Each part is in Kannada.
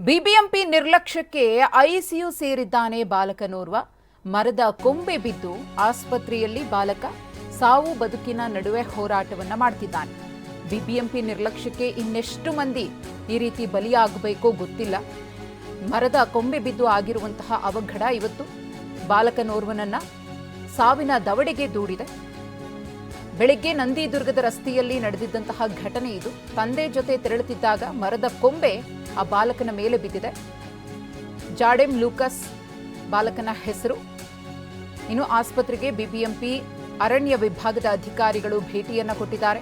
ಬಿಬಿಎಂಪಿ ನಿರ್ಲಕ್ಷ್ಯಕ್ಕೆ ಐಸಿಯು ಸೇರಿದ್ದಾನೆ ಬಾಲಕನೋರ್ವ ಮರದ ಕೊಂಬೆ ಬಿದ್ದು ಆಸ್ಪತ್ರೆಯಲ್ಲಿ ಬಾಲಕ ಸಾವು ಬದುಕಿನ ನಡುವೆ ಹೋರಾಟವನ್ನ ಮಾಡ್ತಿದ್ದಾನೆ. ಬಿಬಿಎಂಪಿ ನಿರ್ಲಕ್ಷ್ಯಕ್ಕೆ ಇನ್ನೆಷ್ಟು ಮಂದಿ ಈ ರೀತಿ ಬಲಿಯಾಗಬೇಕೋ ಗೊತ್ತಿಲ್ಲ. ಮರದ ಕೊಂಬೆ ಬಿದ್ದು ಆಗಿರುವಂತಹ ಅವಘಡ ಇವತ್ತು ಬಾಲಕನೋರ್ವನನ್ನ ಸಾವಿನ ದವಡೆಗೆ ದೂಡಿದೆ. ಬೆಳಿಗ್ಗೆ ನಂದಿದುರ್ಗದ ರಸ್ತೆಯಲ್ಲಿ ನಡೆದಿದ್ದಂತಹ ಘಟನೆ ಇದು. ತಂದೆ ಜೊತೆ ತೆರಳುತ್ತಿದ್ದಾಗ ಮರದ ಕೊಂಬೆ ಆ ಬಾಲಕನ ಮೇಲೆ ಬಿದ್ದಿದೆ. ಜಾಡೆಮ್ ಲೂಕಸ್ ಬಾಲಕನ ಹೆಸರು. ಇನ್ನು ಆಸ್ಪತ್ರೆಗೆ ಬಿಬಿಎಂಪಿ, ಅರಣ್ಯ ವಿಭಾಗದ ಅಧಿಕಾರಿಗಳು ಭೇಟಿಯನ್ನ ಕೊಟ್ಟಿದ್ದಾರೆ.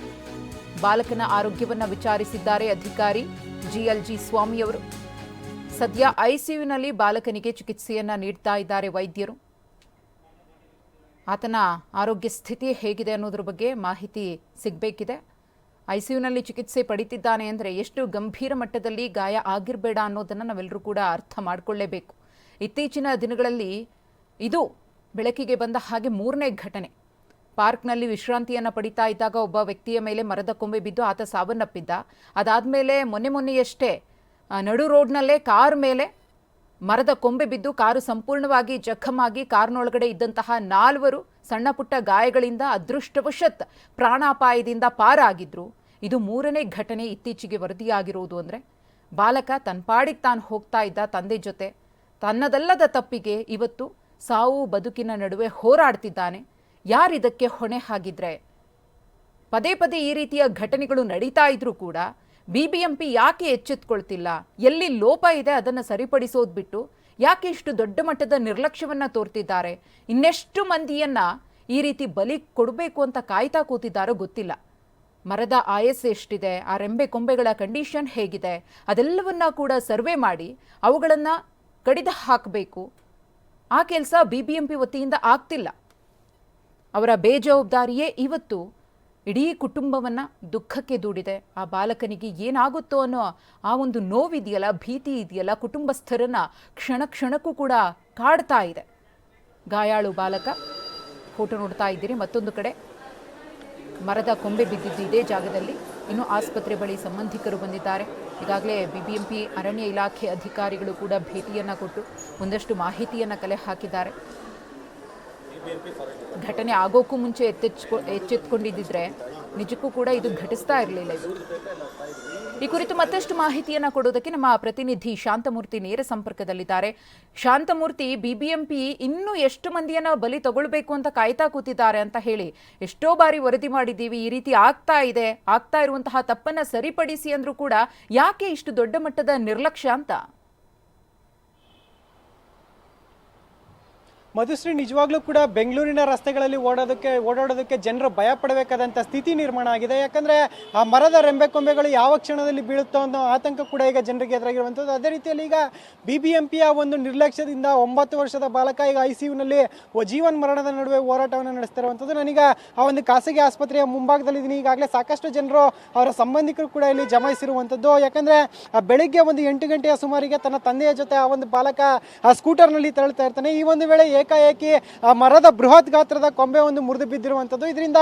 ಬಾಲಕನ ಆರೋಗ್ಯವನ್ನು ವಿಚಾರಿಸಿದ್ದಾರೆ ಅಧಿಕಾರಿ ಜಿಎಲ್ಜಿ ಸ್ವಾಮಿಯವರು. ಸದ್ಯ ಐಸಿಯುನಲ್ಲಿ ಬಾಲಕನಿಗೆ ಚಿಕಿತ್ಸೆಯನ್ನ ನೀಡ್ತಾ ಇದ್ದಾರೆ ವೈದ್ಯರು. ಆತನ ಆರೋಗ್ಯ ಸ್ಥಿತಿ ಹೇಗಿದೆ ಅನ್ನೋದ್ರ ಬಗ್ಗೆ ಮಾಹಿತಿ ಸಿಗಬೇಕಿದೆ. ಐಸಿಯುನಲ್ಲಿ ಚಿಕಿತ್ಸೆ ಪಡಿತಿದ್ದಾನೆ ಅಂದರೆ ಎಷ್ಟು ಗಂಭೀರ ಮಟ್ಟದಲ್ಲಿ ಗಾಯ ಆಗಿರಬೇಡ ಅನ್ನೋದನ್ನು ನಾವೆಲ್ಲರೂ ಕೂಡ ಅರ್ಥ ಮಾಡಿಕೊಳ್ಳೇಬೇಕು. ಇತ್ತೀಚಿನ ದಿನಗಳಲ್ಲಿ ಇದು ಬೆಳಕಿಗೆ ಬಂದ ಹಾಗೆ ಮೂರನೇ ಘಟನೆ. ಪಾರ್ಕ್ನಲ್ಲಿ ವಿಶ್ರಾಂತಿಯನ್ನು ಪಡಿತಾ ಇದ್ದಾಗ ಒಬ್ಬ ವ್ಯಕ್ತಿಯ ಮೇಲೆ ಮರದ ಕೊಂಬೆ ಬಿದ್ದು ಆತ ಸಾವನ್ನಪ್ಪಿದ್ದ. ಅದಾದ ಮೇಲೆ ಮೊನ್ನೆ ಮೊನ್ನೆಯಷ್ಟೇ ನಡು ರೋಡ್ನಲ್ಲೇ ಕಾರ್ ಮೇಲೆ ಮರದ ಕೊಂಬೆ ಬಿದ್ದು ಕಾರು ಸಂಪೂರ್ಣವಾಗಿ ಜಖಮಾಗಿ, ಕಾರ್ನೊಳಗಡೆ ಇದ್ದಂತಹ ನಾಲ್ವರು ಸಣ್ಣ ಪುಟ್ಟ ಗಾಯಗಳಿಂದ ಅದೃಷ್ಟವಶತ್ ಪ್ರಾಣಾಪಾಯದಿಂದ ಪಾರಾಗಿದ್ರು. ಇದು ಮೂರನೇ ಘಟನೆ ಇತ್ತೀಚೆಗೆ ವರದಿಯಾಗಿರುವುದು ಅಂದರೆ, ಬಾಲಕ ತನ್ನ ಪಾಡಿಗೆ ತಾನು ಹೋಗ್ತಾ ಇದ್ದ ತಂದೆ ಜೊತೆ, ತನ್ನದಲ್ಲದ ತಪ್ಪಿಗೆ ಇವತ್ತು ಸಾವು ಬದುಕಿನ ನಡುವೆ ಹೋರಾಡ್ತಿದ್ದಾನೆ. ಯಾರಿದಕ್ಕೆ ಹೊಣೆ ಹಾಗಿದ್ರೆ? ಪದೇ ಪದೇ ಈ ರೀತಿಯ ಘಟನೆಗಳು ನಡೀತಾ ಇದ್ರೂ ಕೂಡ ಬಿ ಬಿ ಎಂ ಪಿ ಯಾಕೆ ಎಚ್ಚೆತ್ಕೊಳ್ತಿಲ್ಲ? ಎಲ್ಲಿ ಲೋಪ ಇದೆ ಅದನ್ನು ಸರಿಪಡಿಸೋದು ಬಿಟ್ಟು ಯಾಕೆ ಇಷ್ಟು ದೊಡ್ಡ ಮಟ್ಟದ ನಿರ್ಲಕ್ಷ್ಯವನ್ನ ತೋರ್ತಿದ್ದಾರೆ? ಇನ್ನೆಷ್ಟು ಮಂದಿಯನ್ನ ಈ ರೀತಿ ಬಲಿ ಕೊಡಬೇಕು ಅಂತ ಕಾಯ್ತಾ ಕೂತಿದ್ದಾರೋ ಗೊತ್ತಿಲ್ಲ. ಮರದ ಆಯಸ್ಸು ಎಷ್ಟಿದೆ, ಆ ರೆಂಬೆ ಕೊಂಬೆಗಳ ಕಂಡೀಷನ್ ಹೇಗಿದೆ, ಅದೆಲ್ಲವನ್ನ ಕೂಡ ಸರ್ವೆ ಮಾಡಿ ಅವುಗಳನ್ನು ಕಡಿದು ಹಾಕಬೇಕು. ಆ ಕೆಲಸ ಬಿಬಿಎಂಪಿ ವತಿಯಿಂದ ಆಗ್ತಿಲ್ಲ. ಅವರ ಬೇಜವಾಬ್ದಾರಿಯೇ ಇವತ್ತು ಇಡೀ ಕುಟುಂಬವನ್ನು ದುಃಖಕ್ಕೆ ದೂಡಿದೆ. ಆ ಬಾಲಕನಿಗೆ ಏನಾಗುತ್ತೋ ಅನ್ನೋ ಆ ಒಂದು ನೋವಿದೆಯಲ್ಲ, ಭೀತಿ ಇದೆಯಲ್ಲ, ಕುಟುಂಬಸ್ಥರನ್ನು ಕ್ಷಣ ಕ್ಷಣಕ್ಕೂ ಕೂಡ ಕಾಡ್ತಾ ಇದೆ. ಗಾಯಾಳು ಬಾಲಕ, ಫೋಟೋ ನೋಡ್ತಾ ಇದ್ದೀರಿ. ಮತ್ತೊಂದು ಕಡೆ, ಮರದ ಕೊಂಬೆ ಬಿದ್ದಿದ್ದು ಇದೇ ಜಾಗದಲ್ಲಿ. ಇನ್ನು ಆಸ್ಪತ್ರೆ ಬಳಿ ಸಂಬಂಧಿಕರು ಬಂದಿದ್ದಾರೆ. ಈಗಾಗಲೇ ಬಿಬಿಎಂಪಿ ಅರಣ್ಯ ಇಲಾಖೆ ಅಧಿಕಾರಿಗಳು ಕೂಡ ಭೇಟಿಯನ್ನು ಕೊಟ್ಟು ಒಂದಷ್ಟು ಮಾಹಿತಿಯನ್ನು ಕಲೆ ಹಾಕಿದ್ದಾರೆ. ಘಟನೆ ಆಗೋಕ್ಕೂ ಮುಂಚೆ ಎತ್ತೆಚ್ಕೊ, ಎಚ್ಚೆತ್ಕೊಂಡಿದ್ದಿದ್ರೆ ನಿಜಕ್ಕೂ ಕೂಡ ಇದು ಘಟಿಸ್ತಾ ಇರಲಿಲ್ಲ ಇದು. ಈ ಕುರಿತು ಮತ್ತಷ್ಟು ಮಾಹಿತಿಯನ್ನ ಕೊಡೋದಕ್ಕೆ ನಮ್ಮ ಪ್ರತಿನಿಧಿ ಶಾಂತಮೂರ್ತಿ ನೇರ ಸಂಪರ್ಕದಲ್ಲಿದ್ದಾರೆ. ಶಾಂತಮೂರ್ತಿ ಬಿಬಿಎಂಪಿ ಇನ್ನೂ ಎಷ್ಟು ಮಂದಿಯನ್ನ ಬಲಿ ತಗೊಳ್ಬೇಕು ಅಂತ ಕಾಯ್ತಾ ಕೂತಿದ್ದಾರೆ ಅಂತ ಹೇಳಿ ಎಷ್ಟೋ ಬಾರಿ ವರದಿ ಮಾಡಿದ್ದೀವಿ, ಈ ರೀತಿ ಆಗ್ತಾ ಇದೆ, ಆಗ್ತಾ ಇರುವಂತಹ ತಪ್ಪನ್ನ ಸರಿಪಡಿಸಿ ಅಂದ್ರೂ ಕೂಡ ಯಾಕೆ ಇಷ್ಟು ದೊಡ್ಡ ಮಟ್ಟದ ನಿರ್ಲಕ್ಷ್ಯ ಅಂತ? ಮಧುಶ್ರೀ, ನಿಜವಾಗ್ಲೂ ಕೂಡ ಬೆಂಗಳೂರಿನ ರಸ್ತೆಗಳಲ್ಲಿ ಓಡೋದಕ್ಕೆ, ಓಡಾಡೋದಕ್ಕೆ ಜನರು ಭಯ ಪಡಬೇಕಾದಂಥ ಸ್ಥಿತಿ ನಿರ್ಮಾಣ ಆಗಿದೆ. ಯಾಕಂದ್ರೆ ಆ ಮರದ ರೆಂಬೆ ಕೊಂಬೆಗಳು ಯಾವ ಕ್ಷಣದಲ್ಲಿ ಬೀಳುತ್ತೋ ಅನ್ನೋ ಆತಂಕ ಕೂಡ ಈಗ ಜನರಿಗೆ ಎದುರಾಗಿರುವಂಥದ್ದು. ಅದೇ ರೀತಿಯಲ್ಲಿ ಈಗ ಬಿ ಬಿ ಎಂ ಪಿಯ ಒಂದು ನಿರ್ಲಕ್ಷ್ಯದಿಂದ ಒಂಬತ್ತು ವರ್ಷದ ಬಾಲಕ ಈಗ ಐ ಸಿ ಯುನಲ್ಲಿ ಜೀವನ್ ಮರಣದ ನಡುವೆ ಹೋರಾಟವನ್ನು ನಡೆಸ್ತಾ ಇರುವಂಥದ್ದು. ನಾನೀಗ ಆ ಒಂದು ಖಾಸಗಿ ಆಸ್ಪತ್ರೆಯ ಮುಂಭಾಗದಲ್ಲಿ ಇದ್ದೀನಿ ಈಗಾಗಲೇ ಸಾಕಷ್ಟು ಜನರು ಅವರ ಸಂಬಂಧಿಕರು ಕೂಡ ಇಲ್ಲಿ ಜಮಾಯಿಸಿರುವಂಥದ್ದು. ಯಾಕಂದ್ರೆ ಬೆಳಿಗ್ಗೆ ಒಂದು ಎಂಟು ಗಂಟೆಯ ಸುಮಾರಿಗೆ ತನ್ನ ತಂದೆಯ ಜೊತೆ ಆ ಒಂದು ಬಾಲಕ ಆ ಸ್ಕೂಟರ್ನಲ್ಲಿ ತೆರಳ್ತಾ ಇರ್ತಾನೆ. ಈ ಒಂದು ವೇಳೆ ಏಕಾಏಕಿ ಮರದ ಬೃಹತ್ ಗಾತ್ರದ ಕೊಂಬೆ ಒಂದು ಮುರಿದು ಬಿದ್ದಿರುವಂಥದ್ದು. ಇದರಿಂದ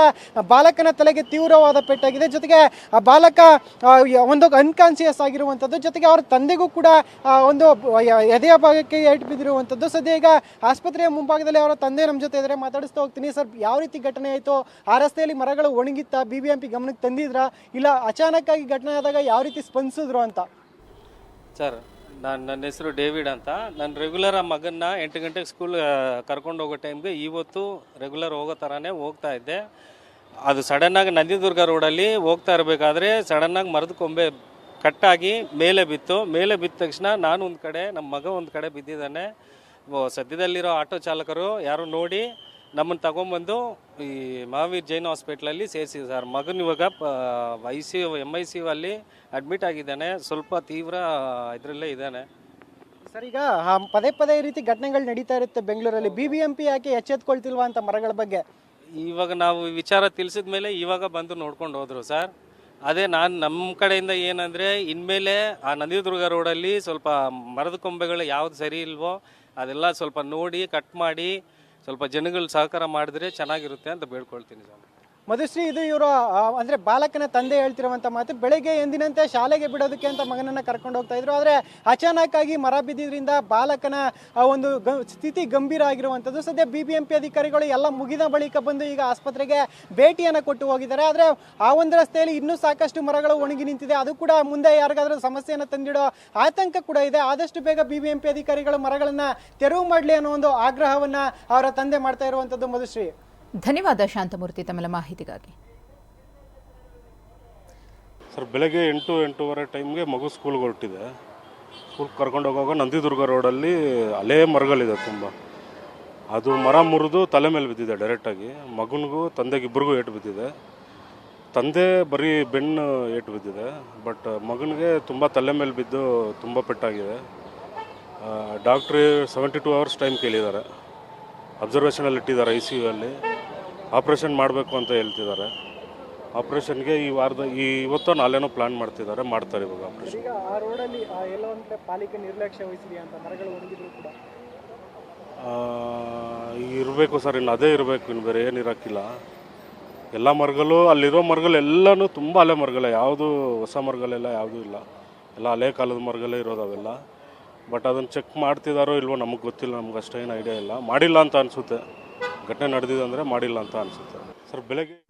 ಬಾಲಕನ ತಲೆಗೆ ತೀವ್ರವಾದ ಪೆಟ್ಟಾಗಿದೆ. ಜೊತೆಗೆ ಬಾಲಕ ಒಂದು ಅನ್ಕಾನ್ಸಿಯಸ್ ಆಗಿರುವಂಥದ್ದು. ಜೊತೆಗೆ ಅವರ ತಂದೆಗೂ ಕೂಡ ಒಂದು ಎದೆಯ ಭಾಗಕ್ಕೆ ಏಟು ಬಿದ್ದಿರುವಂಥದ್ದು. ಸದ್ಯ ಈಗ ಆಸ್ಪತ್ರೆಯ ಮುಂಭಾಗದಲ್ಲಿ ಅವರ ತಂದೆ ನಮ್ಮ ಜೊತೆ ಇದ್ದರೆ. ಮಾತಾಡಿಸ್ತಾ ಹೋಗ್ತೀನಿ. ಸರ್, ಯಾವ ರೀತಿ ಘಟನೆ ಆಯಿತು? ಆ ರಸ್ತೆಯಲ್ಲಿ ಮರಗಳು ಒಣಗಿತ್ತ ಬಿ ಬಿ ಎಂ ಪಿ ಗಮನಕ್ಕೆ ತಂದಿದ್ರಾ? ಇಲ್ಲ ಅಚಾನಕ್ ಆಗಿ ಘಟನೆ ಆದಾಗ ಯಾವ ರೀತಿ ಸ್ಪಂದಿಸಿದ್ರು ಅಂತ? ಸರ್ ನಾನು ನನ್ನ ಹೆಸರು ಡೇವಿಡ್ ಅಂತ. ನಾನು ರೆಗ್ಯುಲರ್ ಆ ಮಗನ್ನ ಎಂಟು ಗಂಟೆಗೆ ಸ್ಕೂಲ್ ಕರ್ಕೊಂಡು ಹೋಗೋ ಟೈಮ್ಗೆ ಇವತ್ತು ರೆಗ್ಯುಲರ್ ಹೋಗೋ ಥರನೇ ಹೋಗ್ತಾ ಇದ್ದೆ. ಅದು ಸಡನ್ನಾಗಿ ನಂದಿದುರ್ಗ ರೋಡಲ್ಲಿ ಹೋಗ್ತಾ ಇರಬೇಕಾದ್ರೆ ಸಡನ್ನಾಗಿ ಮರದ ಕೊಂಬೆ ಕಟ್ಟಾಗಿ ಮೇಲೆ ಬಿತ್ತು. ಮೇಲೆ ಬಿದ್ದ ತಕ್ಷಣ ನಾನು ಒಂದು ಕಡೆ ನಮ್ಮ ಮಗ ಒಂದು ಕಡೆ ಬಿದ್ದಿದ್ದಾನೆ. ಸದ್ಯದಲ್ಲಿರೋ ಆಟೋ ಚಾಲಕರು ಯಾರು ನೋಡಿ ನಮ್ಮನ್ನು ತಗೊಂಬಂದು ಈ ಮಹಾವೀರ್ ಜೈನ್ ಹಾಸ್ಪಿಟ್ಲಲ್ಲಿ ಸೇರಿಸಿದೆ ಸರ್. ಮಗನ ಇವಾಗ I C U M I C U ಅಲ್ಲಿ ಅಡ್ಮಿಟ್ ಆಗಿದ್ದಾನೆ. ಸ್ವಲ್ಪ ತೀವ್ರ ಇದರಲ್ಲೇ ಇದ್ದಾನೆ. ಸರ್ ಈಗ ಆ ಪದೇ ಪದೇ ಈ ರೀತಿ ಘಟನೆಗಳು ನಡೀತಾ ಇರುತ್ತೆ ಬೆಂಗಳೂರಲ್ಲಿ. ಬಿ ಬಿ ಎಂ ಪಿ ಯಾಕೆ ಎಚ್ಚೆತ್ಕೊಳ್ತಿಲ್ವಾ ಅಂತ ಮರಗಳ ಬಗ್ಗೆ? ಇವಾಗ ನಾವು ಈ ವಿಚಾರ ತಿಳಿಸಿದ ಮೇಲೆ ಇವಾಗ ಬಂದು ನೋಡ್ಕೊಂಡು ಹೋದ್ರು ಸರ್. ಅದೇ ನಾನು ನಮ್ಮ ಕಡೆಯಿಂದ ಏನಂದರೆ ಇನ್ಮೇಲೆ ಆ ನಂದಿದುರ್ಗ ರೋಡಲ್ಲಿ ಸ್ವಲ್ಪ ಮರದ ಕೊಂಬೆಗಳು ಯಾವ್ದು ಸರಿ ಇಲ್ವೋ ಅದೆಲ್ಲ ಸ್ವಲ್ಪ ನೋಡಿ ಕಟ್ ಮಾಡಿ ಸ್ವಲ್ಪ ಜನಗಳು ಸಹಕಾರ ಮಾಡಿದ್ರೆ ಚೆನ್ನಾಗಿರುತ್ತೆ ಅಂತ ಬೇಡ್ಕೊಳ್ತೀನಿ ಸರ್ ಮಧುಶ್ರೀ, ಇದು ಇವರು ಅಂದ್ರೆ ಬಾಲಕನ ತಂದೆ ಹೇಳ್ತಿರುವಂತ ಮಾತು, ಬೆಳಗ್ಗೆ ಎಂದಿನಂತೆ ಶಾಲೆಗೆ ಬಿಡೋದಕ್ಕೆ ಅಂತ ಮಗನನ್ನ ಕರ್ಕೊಂಡು ಹೋಗ್ತಾ ಇದ್ರು. ಆದ್ರೆ ಆಗಿ ಮರ ಬಿದ್ದಿದ್ರಿಂದ ಬಾಲಕನ ಒಂದು ಸ್ಥಿತಿ ಗಂಭೀರ ಆಗಿರುವಂತದ್ದು ಸದ್ಯ ಬಿ ಬಿ ಎಂ ಅಧಿಕಾರಿಗಳು ಎಲ್ಲ ಮುಗಿದ ಬಳಿಕ ಬಂದು ಈಗ ಆಸ್ಪತ್ರೆಗೆ ಭೇಟಿಯನ್ನು ಕೊಟ್ಟು ಹೋಗಿದ್ದಾರೆ. ಆದ್ರೆ ಆ ಒಂದು ರಸ್ತೆಯಲ್ಲಿ ಇನ್ನೂ ಸಾಕಷ್ಟು ಮರಗಳು ಒಣಗಿ ನಿಂತಿದೆ. ಅದು ಕೂಡ ಮುಂದೆ ಯಾರಿಗಾದ್ರೂ ಸಮಸ್ಯೆಯನ್ನು ತಂದಿಡೋ ಆತಂಕ ಕೂಡ ಇದೆ. ಆದಷ್ಟು ಬೇಗ ಬಿ ಬಿ ಎಂ ಅಧಿಕಾರಿಗಳು ಮರಗಳನ್ನ ತೆರವು ಮಾಡಲಿ ಅನ್ನೋ ಒಂದು ಆಗ್ರಹವನ್ನ ಅವರ ತಂದೆ ಮಾಡ್ತಾ ಇರುವಂತದ್ದು ಮಧುಶ್ರೀ. ಧನ್ಯವಾದ ಶಾಂತಮೂರ್ತಿ ತಮ್ಮ ಮಾಹಿತಿಗಾಗಿ. ಸರ್, ಬೆಳಗ್ಗೆ ಎಂಟು, ಎಂಟೂವರೆ ಟೈಮ್ಗೆ ಮಗು ಸ್ಕೂಲ್ಗೆ ಹೊರಟಿದೆ. ಸ್ಕೂಲ್ ಕರ್ಕೊಂಡು ಹೋಗುವಾಗ ನಂದಿದುರ್ಗ ರೋಡಲ್ಲಿ ಅಲೇ ಮರಗಳಿದೆ ತುಂಬ. ಅದು ಮರ ಮುರಿದು ತಲೆ ಮೇಲೆ ಬಿದ್ದಿದೆ ಡೈರೆಕ್ಟಾಗಿ. ಮಗನಿಗೂ ತಂದೆಗಿಬ್ಬರಿಗೂ ಏಟು ಬಿದ್ದಿದೆ. ತಂದೆ ಬರೀ ಬೆನ್ನು ಏಟು ಬಿದ್ದಿದೆ. ಬಟ್ ಮಗನಿಗೆ ತುಂಬ ತಲೆ ಮೇಲೆ ಬಿದ್ದು ತುಂಬ ಪೆಟ್ಟಾಗಿದೆ. ಡಾಕ್ಟ್ರಿ ಸೆವೆಂಟಿ ಟೂ ಅವರ್ಸ್ ಟೈಮ್ ಕೇಳಿದ್ದಾರೆ. ಅಬ್ಸರ್ವೇಷನಲ್ಲಿ ಇಟ್ಟಿದ್ದಾರೆ ಐ ಸಿ ಯು ಅಲ್ಲಿ. ಆಪ್ರೇಷನ್ ಮಾಡಬೇಕು ಅಂತ ಹೇಳ್ತಿದ್ದಾರೆ. ಆಪ್ರೇಷನ್ಗೆ ಈ ವಾರದ ಈ ಇವತ್ತು ನಾಳೆನೋ ಪ್ಲಾನ್ ಮಾಡ್ತಿದ್ದಾರೆ ಮಾಡ್ತಾರೆ ಇವಾಗ ಆಪ್ರೇಷನ್. ಈಗ ಆ ರೋಡಲ್ಲಿ ಎಲ್ಲೋ ಒಂದು ಕಡೆ ಪಾಲಿಕೆ ನಿರ್ಲಕ್ಷ್ಯ ವಹಿಸಿದೆಯಾ ಅಂತ ಮರಗಳು ಒಣಗಿದ್ರು ಕೂಡ. ಇರಬೇಕು ಸರ್ ಇನ್ನು ಅದೇ ಇರಬೇಕು ಇನ್ನು ಬೇರೆ ಏನು ಇರೋಕ್ಕಿಲ್ಲ ಎಲ್ಲ ಮರಗಳು ಅಲ್ಲಿರೋ ಮರಗಳು ಎಲ್ಲನೂ ತುಂಬ ಹಳೆ ಮರಗಳೇ ಯಾವುದು ಹೊಸ ಮರಗಳೆಲ್ಲ ಯಾವುದೂ ಇಲ್ಲ. ಎಲ್ಲ ಹಳೆ ಕಾಲದ ಮರಗಳೇ ಇರೋದು ಅವೆಲ್ಲ. ಬಟ್ ಅದನ್ನು ಚೆಕ್ ಮಾಡ್ತಿದ್ದಾರೋ ಇಲ್ವೋ ನಮಗೆ ಗೊತ್ತಿಲ್ಲ ನಮ್ಗೆ ಅಷ್ಟೇನು ಐಡಿಯಾ ಇಲ್ಲ. ಮಾಡಿಲ್ಲ ಅಂತ ಅನಿಸುತ್ತೆ. ಘಟನೆ ನಡೆದಿದೆ ಅಂದರೆ ಮಾಡಿಲ್ಲ ಅಂತ ಅನಿಸುತ್ತೆ. ಸರ್ ಬೆಳಗ್ಗೆ